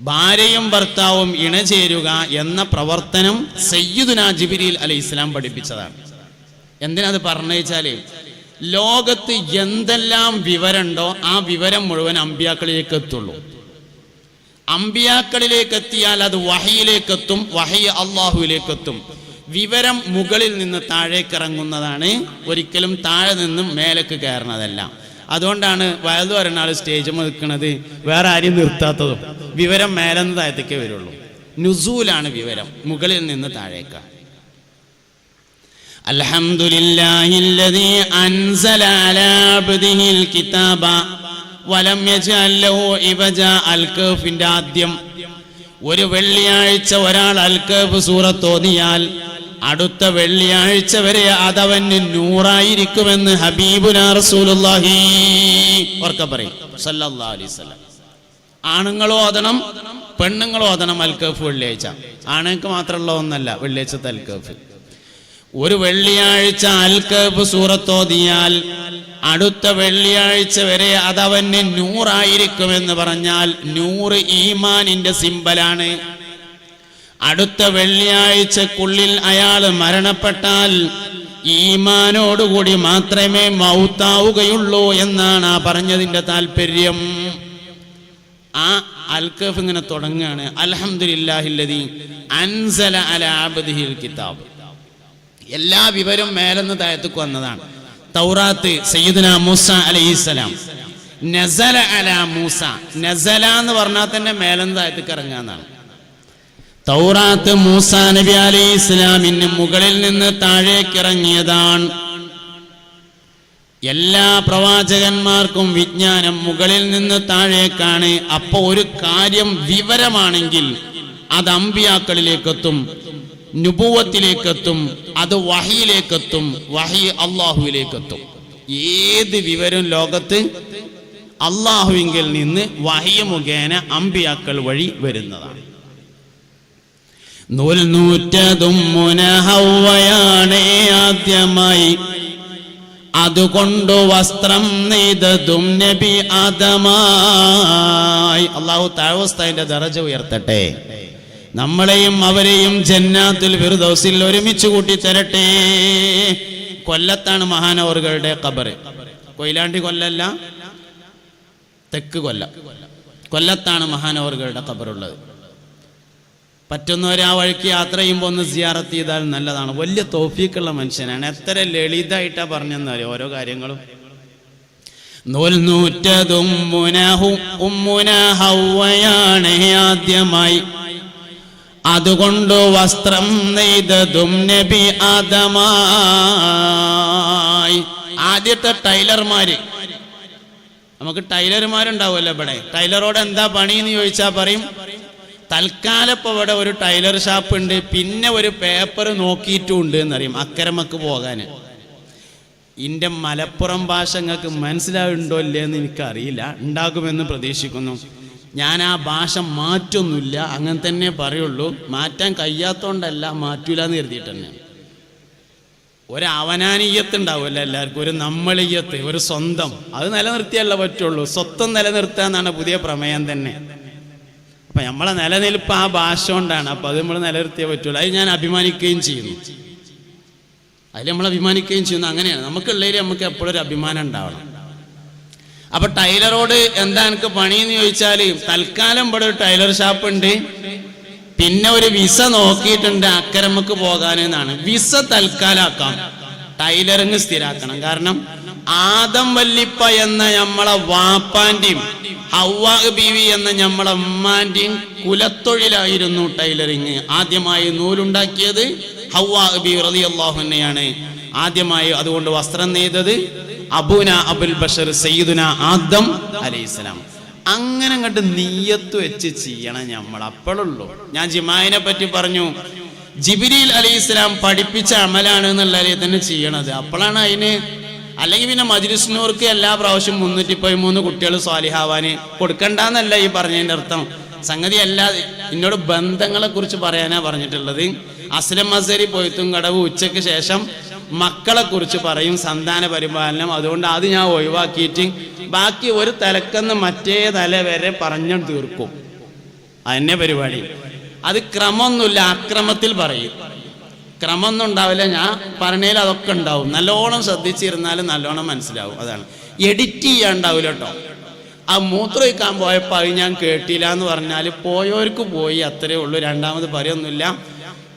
ഭാര്യയും ഭർത്താവും ഇണചേരുക എന്ന പ്രവർത്തനം സയ്യിദുന ജിബിരിൽ അലൈഹി ഇസ്ലാം പഠിപ്പിച്ചതാണ്. എന്തിനത് അത് പറഞ്ഞു വെച്ചാൽ ലോകത്ത് എന്തെല്ലാം വിവരമുണ്ടോ ആ വിവരം മുഴുവൻ അമ്പിയാക്കളിലേക്ക് എത്തുള്ളൂ അമ്പിയാക്കളിലേക്ക് എത്തിയാൽ അത് വഹയിലേക്ക് എത്തും വഹയ അള്ളാഹുവിലേക്ക് എത്തും വിവരം മുകളിൽ നിന്ന് താഴേക്ക് ഇറങ്ങുന്നതാണ് ഒരിക്കലും താഴെ നിന്നും മേലേക്ക് കയറുന്നതല്ല. അതുകൊണ്ടാണ് വയത് ഒരെണ്ണാൾ സ്റ്റേജ് നിൽക്കുന്നത് വേറെ ആരും നിർത്താത്തതും വിവരം മേലെന്ന് താഴത്തേക്കേ വരുള്ളൂ നുസൂലാണ് വിവരം മുകളിൽ നിന്ന് താഴേക്ക് الحمد لله الذي أنزل على عبده الكتاب ولم يجعل له عوجا അൽക്കഫിന്റെ ആദ്യം ഒരു വെള്ളിയാഴ്ച ഒരാൾ അൽക്കഫ് സൂറത്ത് ഓതിയാൽ അടുത്ത വെള്ളിയാഴ്ച വരെ അതവന് നൂറായിരിക്കുമെന്ന് അലൈഹി വസല്ലം. ആണുങ്ങളും ഓതണം പെണ്ണുങ്ങളോ ഓതണം അൽക്കഫ് വെള്ളിയാഴ്ച. ആണുങ്ങൾക്ക് മാത്രമുള്ള ഒന്നല്ല വെള്ളിയാഴ്ചത്തെ അൽക്കഫ്. ഒരു വെള്ളിയാഴ്ച അൽക്കഫ് സൂറത്തോതിയാൽ അടുത്ത വെള്ളിയാഴ്ച വരെ അതവന് നൂറായിരിക്കുമെന്ന് പറഞ്ഞാൽ നൂറ് ഈമാനിന്റെ സിമ്പലാണ്. അടുത്ത വെള്ളിയാഴ്ചക്കുള്ളിൽ അയാൾ മരണപ്പെട്ടാൽ ഈമാനോടുകൂടി മാത്രമേ മൗത്താവുകയുള്ളൂ എന്നാണ് ആ പറഞ്ഞതിന്റെ താല്പര്യം ആ അൽക്കഫ് ഇങ്ങനെ തുടങ്ങുകയാണ്. അൽഹംദുലില്ലാഹില്ലദി അൻസല അല ആബദിഹിൽ കിതാബ്. എല്ലാ വിവരവും മേലെന്ന് താഴത്തേക്ക് വന്നതാണ്. തൗറാത്ത് സയ്യിദ്ന മൂസ അലൈഹിസ്സലാം നസല അല മൂസ. നസല എന്ന് പറഞ്ഞാൽ തന്നെ മേലെന്ന് താഴത്തേക്ക് ഇറങ്ങാന്നാണ് തൗറാത്ത് മൂസ നബി അലി ഇസ്ലാമിന് മുകളിൽ നിന്ന് താഴേക്കിറങ്ങിയതാണ്. എല്ലാ പ്രവാചകന്മാർക്കും വിജ്ഞാനം മുകളിൽ നിന്ന് താഴേക്കാണ്. അപ്പൊ ഒരു കാര്യം വിവരമാണെങ്കിൽ അത് അമ്പിയാക്കളിലേക്കെത്തും നുപൂവത്തിലേക്കെത്തും അത് വഹിയിലേക്കെത്തും വഹി അള്ളാഹുവിലേക്കെത്തും ഏത് വിവരം ലോകത്ത്? അള്ളാഹുവിങ്കിൽ നിന്ന് വഹിയ മുഖേന അമ്പിയാക്കൾ വഴി വരുന്നതാണ്. നൂൽ നൂറ്റതും മുനഹവയാണ് ആദ്യമായി. അതുകൊണ്ടു വസ്ത്രം നെയ്തതും നബി ആദമായി. അള്ളാഹു താഴ്വസ്താന്റെ ദറജ ഉയർത്തട്ടെ. നമ്മളെയും അവരെയും ജന്നാത്തിൽ ഫിർദൗസിൽ ഒരുമിച്ച് കൂട്ടി തരട്ടെ കൊല്ലത്താണ് മഹാനവറുകളുടെ ഖബർ കൊയിലാണ്ടി കൊല്ലല്ല തെക്ക് കൊല്ല. കൊല്ലത്താണ് മഹാനവറുകളുടെ ഖബറുള്ളത്. പറ്റുന്നവർ ആ വഴിക്ക് യാത്ര ചെയ്യുമ്പോൾ ഒന്ന് സിയാറത്ത് ചെയ്താൽ നല്ലതാണ്. വലിയ തോഫീക്കുള്ള മനുഷ്യനാണ്. എത്ര ലളിതായിട്ടാ അറിയാം? ഓരോ കാര്യങ്ങളും. ൂറ്റതും ആദ്യമായി. അതുകൊണ്ട് വസ്ത്രം നെയ്തതും നബി ആദമായി. ആദ്യത്തെ ടൈലർമാര്. നമുക്ക് ടൈലർമാരുണ്ടാവുമല്ലോ ഇവിടെ. ടൈലറോട് എന്താ പണി എന്ന് ചോദിച്ചാൽ പറയും? തൽക്കാലം ഇപ്പൊ ഇവിടെ ഒരു ടൈലർ ഷാപ്പ് ഉണ്ട് പിന്നെ ഒരു പേപ്പർ നോക്കിയിട്ടും എന്നറിയും. അക്കരമക്ക് പോകാൻ ഇന്റെ മലപ്പുറം ഭാഷ നിങ്ങൾക്ക് മനസ്സിലാവുണ്ടോ ഇല്ലേ എന്ന് എനിക്കറിയില്ല. ഉണ്ടാകുമെന്ന് പ്രതീക്ഷിക്കുന്നു. ഞാൻ ആ ഭാഷ മാറ്റൊന്നുമില്ല. അങ്ങനെ തന്നെ പറയുള്ളൂ. മാറ്റാൻ കഴിയാത്തോണ്ടല്ല മാറ്റൂല എന്ന് കരുതിയിട്ട് തന്നെ. ഒരു അവനാനീയത്ത് ഉണ്ടാവുമല്ലോ എല്ലാവർക്കും. ഒരു നമ്മളീയത്ത് ഒരു സ്വന്തം. അത് നിലനിർത്തിയല്ല പറ്റുള്ളൂ. സ്വത്തം നിലനിർത്തുക എന്നാണ് പുതിയ പ്രമേയം തന്നെ. അപ്പൊ നമ്മളെ നിലനിൽപ്പ് ആ ഭാഷ കൊണ്ടാണ്. അപ്പൊ അത് നമ്മൾ നിലനിർത്തിയേ പറ്റുള്ളൂ. അത് ഞാൻ അഭിമാനിക്കുകയും ചെയ്യുന്നു. അതിൽ നമ്മൾ അഭിമാനിക്കുകയും ചെയ്യുന്നു. അങ്ങനെയാണ്. നമുക്കുള്ളതിൽ നമുക്ക് എപ്പോഴും ഒരു അഭിമാനം ഉണ്ടാവണം. അപ്പൊ ടൈലറോട് എന്താ എനിക്ക് പണിയെന്ന് ചോദിച്ചാൽ തൽക്കാലം ഇവിടെ ഒരു ടൈലർ ഷാപ്പ് ഉണ്ട് പിന്നെ ഒരു വിസ നോക്കിയിട്ടുണ്ട് അക്കരമക്ക് പോകാനെന്നാണ്. Visa തൽക്കാലാക്കാം tailoring സ്ഥിരാക്കണം. കാരണം ആദം വല്ലിപ്പ എന്ന നമ്മളെ വാപ്പാന്റെയും ഹവ്വാ ബീവി എന്ന നമ്മളെ ഉമ്മാന്റെയും കുലത്തൊഴിലായിരുന്നു ടൈലറിങ്. ആദ്യമായി നൂലുണ്ടാക്കിയത് ഹവ്വാ ബീവി റതി അള്ളാഹുനെയാണ് ആദ്യമായി അതുകൊണ്ട് വസ്ത്രം നെയ്തത് അബുന അബുൽ ബഷർ സയ്യിദുന ആദം അലൈഹിസ്സലാം അങ്ങനെ അങ്ങോട്ട് നീയത്ത് വെച്ച് ചെയ്യണം നമ്മൾ അപ്പോഴുള്ളൂ ഞാൻ ജിമായിനെ പറ്റി പറഞ്ഞു. ജിബിരിൽ അലി ഇസ്ലാം പഠിപ്പിച്ച അമലാണ് എന്നുള്ളതിൽ തന്നെ ചെയ്യണത്. അപ്പോഴാണ് അതിന് അല്ലെങ്കിൽ പിന്നെ മജ്ലിസിനോർക്ക് എല്ലാ പ്രാവശ്യം മുന്നൂറ്റി പതിമൂന്ന് കുട്ടികൾ സ്വാലിഹാവാന് കൊടുക്കണ്ടെന്നല്ല ഈ പറഞ്ഞതിന്റെ അർത്ഥം. സംഗതി അല്ല എന്നോട് ബന്ധങ്ങളെ കുറിച്ച് പറയാനാ പറഞ്ഞിട്ടുള്ളത്. അസ്ലം മസരി പൊയ്ത്തും കടവ് ഉച്ചയ്ക്ക് ശേഷം മക്കളെ കുറിച്ച് പറയും സന്താന പരിപാലനം. അതുകൊണ്ട് അത് ഞാൻ ഒഴിവാക്കിയിട്ട് ബാക്കി ഒരു തലക്കെന്ന് മറ്റേ തല വരെ പറഞ്ഞു തീർക്കും. അതന്നെ പരിപാടി. അത് ക്രമമൊന്നുമില്ല അക്രമത്തിൽ പറയും. ക്രമമൊന്നും ഉണ്ടാവില്ല ഞാൻ പറഞ്ഞതിൽ അതൊക്കെ ഉണ്ടാവും. നല്ലോണം ശ്രദ്ധിച്ചിരുന്നാലും നല്ലോണം മനസ്സിലാവും അതാണ്. എഡിറ്റ് ചെയ്യാണ്ടാവില്ല കേട്ടോ ആ മൂത്രമൊഴിക്കാൻ പോയപ്പോൾ അത് ഞാൻ കേട്ടില്ല എന്ന് പറഞ്ഞാൽ പോയവർക്ക് പോയി അത്രേ ഉള്ളൂ. രണ്ടാമത് പറയൊന്നുമില്ല.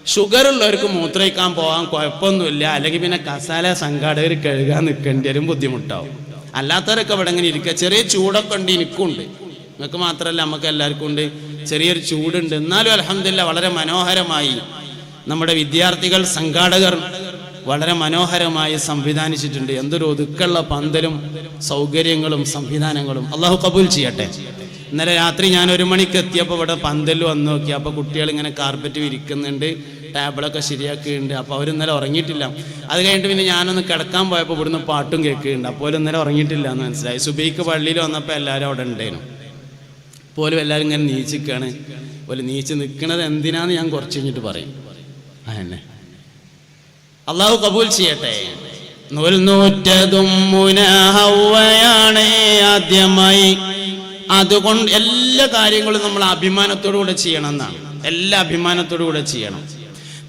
ഷുഗർ ഉള്ളവർക്ക് മൂത്രമൊഴിക്കാൻ പോകാൻ കുഴപ്പമൊന്നുമില്ല. അല്ലെങ്കിൽ പിന്നെ കസാല സംഘാടകർ കഴുകാൻ നിൽക്കേണ്ടി വരും ബുദ്ധിമുട്ടാവും. അല്ലാത്തവരൊക്കെ ഇവിടെ ഇങ്ങനെ ഇരിക്കുക. ചെറിയ ചൂടൊക്കെ ഉണ്ട് എനിക്കുണ്ട്. നിങ്ങൾക്ക് മാത്രമല്ല നമുക്ക് എല്ലാവർക്കും ഉണ്ട്. ചെറിയൊരു ചൂടുണ്ട്. എന്നാലും അലഹമില്ല വളരെ മനോഹരമായി നമ്മുടെ വിദ്യാർത്ഥികൾ സംഘാടകർ വളരെ മനോഹരമായി സംവിധാനിച്ചിട്ടുണ്ട്. എന്തൊരു ഒതുക്കുള്ള പന്തലും സൗകര്യങ്ങളും സംവിധാനങ്ങളും. അള്ളാഹു കബൂൽ ചെയ്യട്ടെ. ഇന്നലെ രാത്രി ഞാൻ ഒരു മണിക്ക് എത്തിയപ്പോൾ ഇവിടെ പന്തൽ വന്നു നോക്കി. അപ്പോൾ കുട്ടികൾ ഇങ്ങനെ കാർപ്പറ്റ് വിരിക്കുന്നുണ്ട് ടേബിളൊക്കെ ശരിയാക്കിയിട്ടുണ്ട്. അപ്പോൾ അവർ ഇന്നലെ ഉറങ്ങിയിട്ടില്ല. അത് കഴിഞ്ഞിട്ട് പിന്നെ ഞാനൊന്ന് കിടക്കാൻ പോയപ്പോൾ ഇവിടുന്ന് പാട്ടും കേൾക്കുന്നുണ്ട്. അപ്പോൾ ഇന്നലെ ഉറങ്ങിയിട്ടില്ല എന്ന് മനസ്സിലായി. സുബൈക്ക് പള്ളിയിൽ വന്നപ്പോൾ എല്ലാവരും അവിടെ ഉണ്ടായിരുന്നു. പോലും എല്ലാവരും ഇങ്ങനെ നീച്ചിക്കാണ്. പോലെ നീച്ച് നിൽക്കുന്നത് എന്തിനാന്ന് ഞാൻ കുറച്ച് കഴിഞ്ഞിട്ട് പറയും. അതന്നെ. അള്ളാഹു കബൂൽ ചെയ്യട്ടെ. നൂൽ നൂറ്റതും മുനഹവയാണ് ആദ്യമായി. അതുകൊണ്ട് എല്ലാ കാര്യങ്ങളും നമ്മൾ അഭിമാനത്തോടു കൂടെ ചെയ്യണം എന്നാണ്. എല്ലാ അഭിമാനത്തോടു കൂടെ ചെയ്യണം.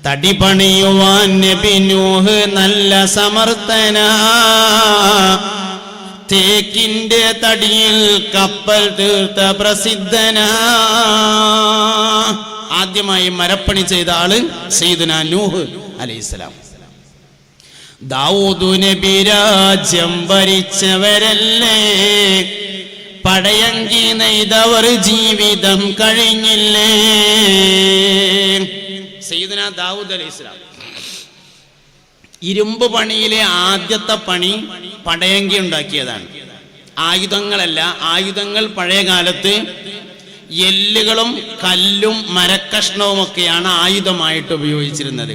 തടി പണിയുവാൻ നബി നൂഹ് നല്ല സമർത്ഥന. തേക്കിന്റെ തടിയിൽ കപ്പൽ തീർത്ത പ്രസിദ്ധന. ആദ്യമായി മരപ്പണി ചെയ്ത ആൾ സീദന നൂഹ് അലൈഹിസ്സലാം ദാവൂദു നബി രാജ്യം ഭരിച്ചവരല്ലേ? പടയങ്കി നെയ്തവർ ജീവിതം കഴിഞ്ഞില്ലേ? സീദന ദാവൂദ് അലൈഹിസ്സലാം ഇരുമ്പ് പണിയിലെ ആദ്യത്തെ പണി പടയങ്കി ഉണ്ടാക്കിയതാണ്. ആയുധങ്ങളല്ല ആയുധങ്ങൾ പഴയ കാലത്ത് എല്ലുകളും കല്ലും മരക്കഷ്ണവും ഒക്കെയാണ് ആയുധമായിട്ട് ഉപയോഗിച്ചിരുന്നത്.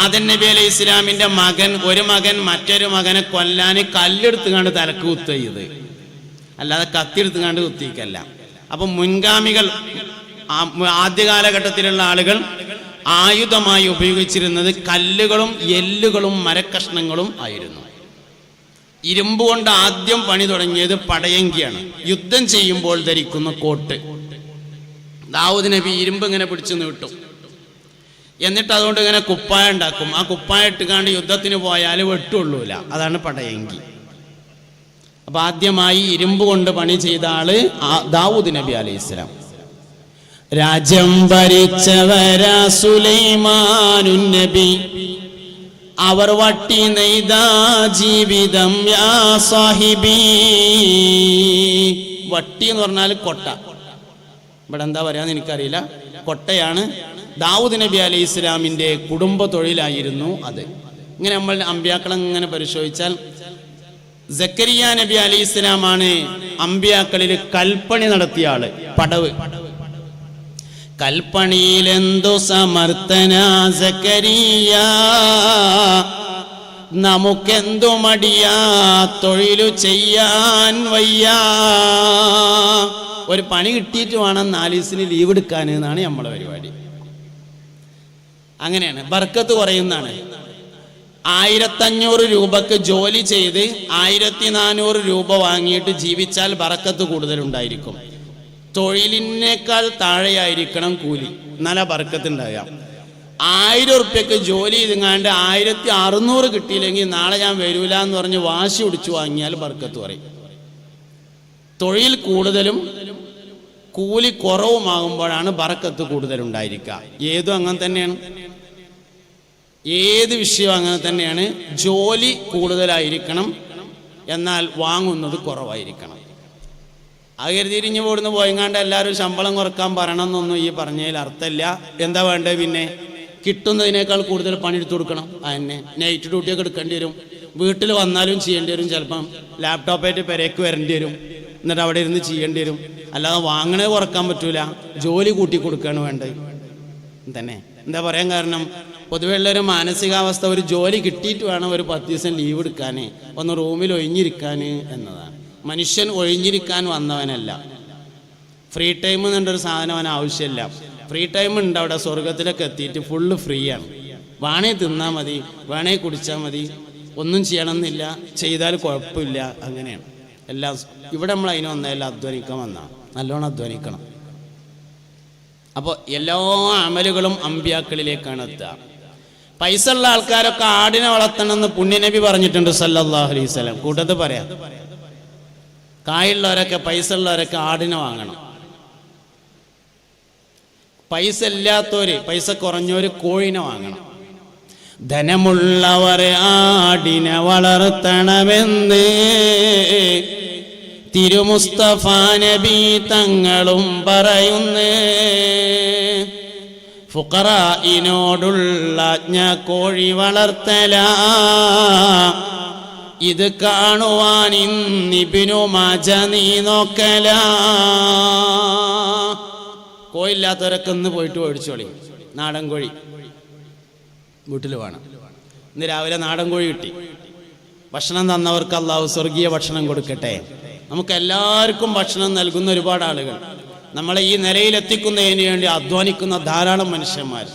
ആദൻ നബി അലൈഹി ഇസ്ലാമിന്റെ മകൻ ഒരു മകൻ മറ്റൊരു മകനെ കൊല്ലാൻ കല്ലെടുത്ത് കണ്ട് തലക്ക് കുത്തയ്യത് അല്ലാതെ കത്തിയെടുത്ത് കണ്ട് കുത്തിക്കല്ല അപ്പൊ മുൻഗാമികൾ ആദ്യ കാലഘട്ടത്തിലുള്ള ആളുകൾ ആയുധമായി ഉപയോഗിച്ചിരുന്നത് കല്ലുകളും എല്ലുകളും മരക്കഷ്ണങ്ങളും ആയിരുന്നു. ഇരുമ്പ് കൊണ്ട് ആദ്യം പണി തുടങ്ങിയത് പടയങ്കിയാണ്. യുദ്ധം ചെയ്യുമ്പോൾ ധരിക്കുന്ന കോട്ട്. ദാവൂദ് നബി ഇരുമ്പ് ഇങ്ങനെ പിടിച്ചു നീട്ടും. എന്നിട്ട് അതുകൊണ്ട് ഇങ്ങനെ കുപ്പായ ഉണ്ടാക്കും. ആ കുപ്പായ ഇട്ടുകാണ്ട് യുദ്ധത്തിന് പോയാൽ വെട്ടുള്ളൂല അതാണ് പടയങ്കി. അപ്പൊ ആദ്യമായി ഇരുമ്പ് കൊണ്ട് പണി ചെയ്ത ആൾ ദാവൂദ് നബി അലൈഹി ഇസ്ലാം രാജ്യം ഭരിച്ചവരാ സുലൈമാനു നബി. അവർ വട്ടി നെയ്താ ജീവിതം യാ സാഹിബി. വട്ടി എന്ന് പറഞ്ഞാൽ കൊട്ട. ഇവിടെ എന്താ പറയാന്ന് എനിക്കറിയില്ല. കൊട്ടയാണ് ദാവൂദ് നബി അലൈഹി ഇസ്ലാമിന്റെ കുടുംബ തൊഴിലായിരുന്നു അത്. ഇങ്ങനെ നമ്മൾ അമ്പ്യാക്കളെ ഇങ്ങനെ പരിശോധിച്ചാൽ ജക്കരിയ നബി അലൈഹി ഇസ്ലാമാണ് അമ്പ്യാക്കളിൽ കൽപ്പണി നടത്തിയ ആൾ പടവ്. കൽപ്പണിയിലെന്തു സമർത്ഥന സക്കരിയ. നമുക്കെന്തു മടിയാ തൊഴിലു ചെയ്യാൻ വയ്യ. ഒരു പണി കിട്ടിയിട്ട് വേണം നാലീസിന് ലീവ് എടുക്കാൻ എന്നാണ് നമ്മളെ പരിപാടി. അങ്ങനെയാണ് ബർക്കത്ത് കുറയുന്നതാണ്. ആയിരത്തഞ്ഞൂറ് രൂപക്ക് ജോലി ചെയ്ത് ആയിരത്തി നാനൂറ് രൂപ വാങ്ങിയിട്ട് ജീവിച്ചാൽ ബറക്കത്ത് കൂടുതലുണ്ടായിരിക്കും. തൊഴിലിനേക്കാൾ താഴെയായിരിക്കണം കൂലി. എന്നാലാ ബർക്കത്ത് ഉണ്ടാകുക ആയിരം ഉറുപ്പ്യക്ക് ജോലി ചെയ്തെങ്ങാണ്ട് ആയിരത്തി അറുന്നൂറ് കിട്ടിയില്ലെങ്കിൽ നാളെ ഞാൻ വരൂല എന്ന് പറഞ്ഞ് വാശി പിടിച്ചു വാങ്ങിയാൽ ബർക്കത്ത് പറയും. തൊഴിൽ കൂടുതലും കൂലി കുറവുമാകുമ്പോഴാണ് ബറക്കത്ത് കൂടുതലുണ്ടായിരിക്കുക. ഏതും അങ്ങനെ തന്നെയാണ്. ഏത് വിഷയവും അങ്ങനെ തന്നെയാണ്. ജോലി കൂടുതലായിരിക്കണം. എന്നാൽ വാങ്ങുന്നത് കുറവായിരിക്കണം. അത് കരുതിരിഞ്ഞ് പോടുന്ന് പോയങ്ങാണ്ട് എല്ലാവരും ശമ്പളം കുറയ്ക്കാൻ പറയണം എന്നൊന്നും ഈ പറഞ്ഞതിൽ അർത്ഥമില്ല. എന്താ വേണ്ടത് പിന്നെ? കിട്ടുന്നതിനേക്കാൾ കൂടുതൽ പണിയെടുത്ത് കൊടുക്കണം. അതന്നെ. നൈറ്റ് ഡ്യൂട്ടിയൊക്കെ എടുക്കേണ്ടി വരും. വീട്ടിൽ വന്നാലും ചെയ്യേണ്ടി വരും ചിലപ്പം. ലാപ്ടോപ്പായിട്ട് പെരേക്ക് വരേണ്ടി വരും. എന്നിട്ട് അവിടെ ഇരുന്ന് ചെയ്യേണ്ടി വരും. അല്ലാതെ വാങ്ങണേ കുറയ്ക്കാൻ പറ്റൂല. ജോലി കൂട്ടി കൊടുക്കുകയാണ് വേണ്ടത്. തന്നെ. എന്താ പറയാൻ കാരണം? പൊതുവെ ഉള്ളൊരു മാനസികാവസ്ഥ ഒരു ജോലി കിട്ടിയിട്ട് വേണം ഒരു പത്ത് ദിവസം ലീവ് എടുക്കാൻ ഒന്ന് റൂമിൽ ഒഴിഞ്ഞിരിക്കാൻ എന്നതാണ്. മനുഷ്യൻ ഒഴിഞ്ഞിരിക്കാൻ വന്നവനല്ല. ഫ്രീ ടൈം എന്നൊരു സാധനം അവൻ ആവശ്യമില്ല. ഫ്രീ ടൈം ഉണ്ട് അവിടെ സ്വർഗത്തിലൊക്കെ എത്തിയിട്ട് ഫുള്ള് ഫ്രീ ആണ്. വേണേ തിന്നാൽ മതി വേണേ കുടിച്ചാൽ മതി ഒന്നും ചെയ്യണമെന്നില്ല ചെയ്താൽ കുഴപ്പമില്ല അങ്ങനെയാണ്. എല്ലാം ഇവിടെ നമ്മൾ അതിന് വന്നതെല്ലാം അധ്വാനിക്കാൻ വന്നാണ് നല്ലോണം അധ്വാനിക്കണം. അപ്പോൾ എല്ലാ അമലുകളും അമ്പ്യാക്കളിലേക്കാണ് എത്തുക. പൈസ ഉള്ള ആൾക്കാരൊക്കെ ആടിനെ വളർത്തണമെന്ന് പുണ്യനബി പറഞ്ഞിട്ടുണ്ട് സല്ലാഹു അലൈഹി കൂട്ടത്ത് പറയാം. കായുള്ളവരൊക്കെ പൈസ ഉള്ളവരൊക്കെ ആടിനെ വാങ്ങണം. പൈസ ഇല്ലാത്തവര് പൈസ കുറഞ്ഞവര് കോഴിനെ വാങ്ങണം. ധനമുള്ളവർ ആടിനെ വളർത്തണമെന്ന് തിരുമുസ്തഫ നബി തങ്ങളും പറയുന്നേ. ഫുഖറായിനോടുള്ള ആജ്ഞ കോഴി വളർത്തല. ഇത് കാണുവാൻ ഇന്നിബിനു മജ നീ നോക്കല. കോയില്ലാത്തവരൊക്കെ ഒന്ന് പോയിട്ട് ഓടിച്ചോളി നാടൻ കോഴി. വീട്ടിൽ വേണം. ഇന്ന് രാവിലെ നാടൻ കോഴി കിട്ടി. ഭക്ഷണം തന്നവർക്ക് അള്ളാഹു സ്വർഗീയ ഭക്ഷണം കൊടുക്കട്ടെ. നമുക്ക് എല്ലാവർക്കും ഭക്ഷണം നൽകുന്ന ഒരുപാട് ആളുകൾ. നമ്മളെ ഈ നിലയിലെത്തിക്കുന്നതിന് വേണ്ടി അധ്വാനിക്കുന്ന ധാരാളം മനുഷ്യന്മാർ.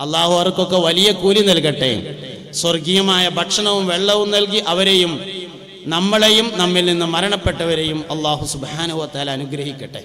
അള്ളാഹു അവർക്കൊക്കെ വലിയ കൂലി നൽകട്ടെ. സ്വർഗീയമായ ഭക്ഷണവും വെള്ളവും നൽകി അവരെയും നമ്മളെയും നമ്മിൽ നിന്ന് മരണപ്പെട്ടവരെയും അള്ളാഹു സുബാനുവത്താൽ അനുഗ്രഹിക്കട്ടെ.